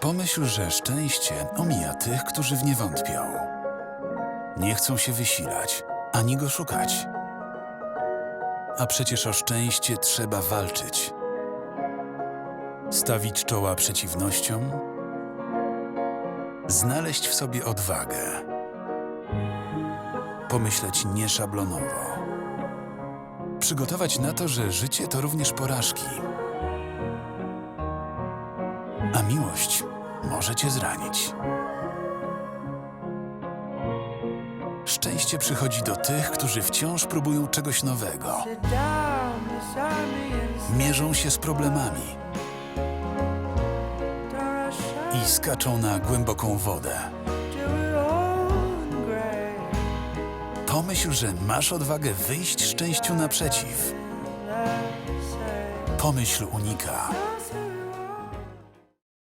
Pomyśl, że szczęście omija tych, którzy w nie wątpią. Nie chcą się wysilać, ani go szukać. A przecież o szczęście trzeba walczyć. Stawić czoła przeciwnościom, znaleźć w sobie odwagę, pomyśleć nieszablonowo, przygotować na to, że życie to również porażki, a miłość może cię zranić. Szczęście przychodzi do tych, którzy wciąż próbują czegoś nowego, mierzą się z problemami i skaczą na głęboką wodę. Pomyśl, że masz odwagę wyjść szczęściu naprzeciw. Pomyśl unika.